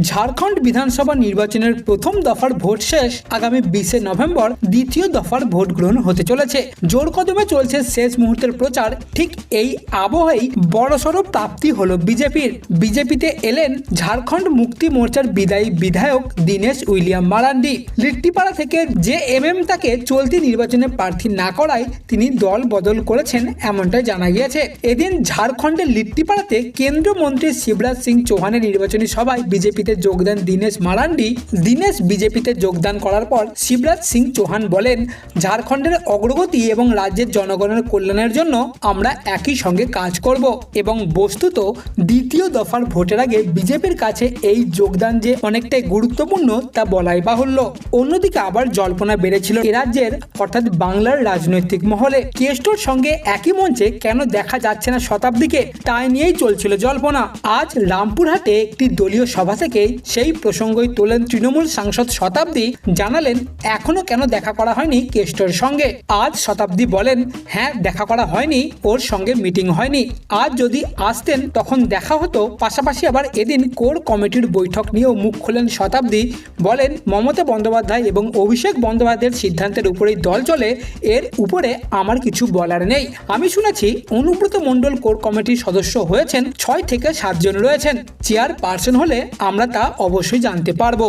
ঝাড়খণ্ড বিধানসভা নির্বাচনের প্রথম দফার ভোট শেষ আগামী বিশে নভেম্বর দ্বিতীয় দফার ভোট গ্রহণ হতে চলেছে। জোর কদমে চলছে শেষ মুহূর্তের প্রচার। ঠিক এই আবহেই বড়সড় প্রাপ্তি হলো বিজেপির। বিজেপিতে এলেন ঝাড়খণ্ড মুক্তি মোর্চার বিদায়ী বিধায়ক দীনেশ উইলিয়াম মারান্ডি। লিট্টিপাড়া থেকে যে এম এম তাকে চলতি নির্বাচনে প্রার্থী না করায় তিনি দল বদল করেছেন এমনটাই জানা গিয়েছে। এদিন ঝাড়খণ্ডের লিট্টিপাড়াতে কেন্দ্রীয় মন্ত্রী শিবরাজ সিং চৌহানের নির্বাচনী সভায় বিজেপিতে যোগদান দীনেশ মারান্ডি। দীনেশ বিজেপিতে যোগদান করার পর শিবরাজ সিং চৌহান বলেন, ঝাড়খণ্ডের অগ্রগতি এবং রাজ্যের জনগণের কল্যাণের জন্য আমরা একই সঙ্গে কাজ করব। এবং বস্তুত দ্বিতীয় দফার ভোটের আগে বিজেপির কাছে এই যোগদান যে অনেকটাই গুরুত্বপূর্ণ তা বলাই বাহুল্য। অন্যদিকে আবার জল্পনা বেড়েছিল এ রাজ্যের, অর্থাৎ বাংলার রাজনৈতিক মহলে। কেষ্টর সঙ্গে একই মঞ্চে কেন দেখা যাচ্ছে না শতাব্দীকে, তাই নিয়েই চলছিল জল্পনা। আজ রামপুরহাটে একটি দলীয় সভা থেকে সেই প্রসঙ্গই তোলেন তৃণমূল সাংসদ শতাব্দী, জানালেন, এখনও কেন দেখা করা হয়নি কেষ্টর সঙ্গে? আজ শতাব্দী বলেন হ্যাঁ দেখা করা হয়নি, ওর সঙ্গে মিটিং হয়নি। আজ যদি আসতেন, তখন দেখা হতো। পাশাপাশি আবার এদিন কোর কমিটির বৈঠক নিয়েও মুখ খোলেন শতাব্দী। বলেন, মমতা বন্দ্যোপাধ্যায় এবং অভিষেক বন্দ্যোপাধ্যায়ের সিদ্ধান্তের উপরেই দল চলে, এর উপরে আমার কিছু বলার নেই। আমি শুনেছি, অনুব্রত মণ্ডল কোর কমিটির সদস্য হয়েছেন, ছয় থেকে সাতজন রয়েছেন। চেয়ার পার্সন হলে আমরা তা অবশ্যই জানতে পারব।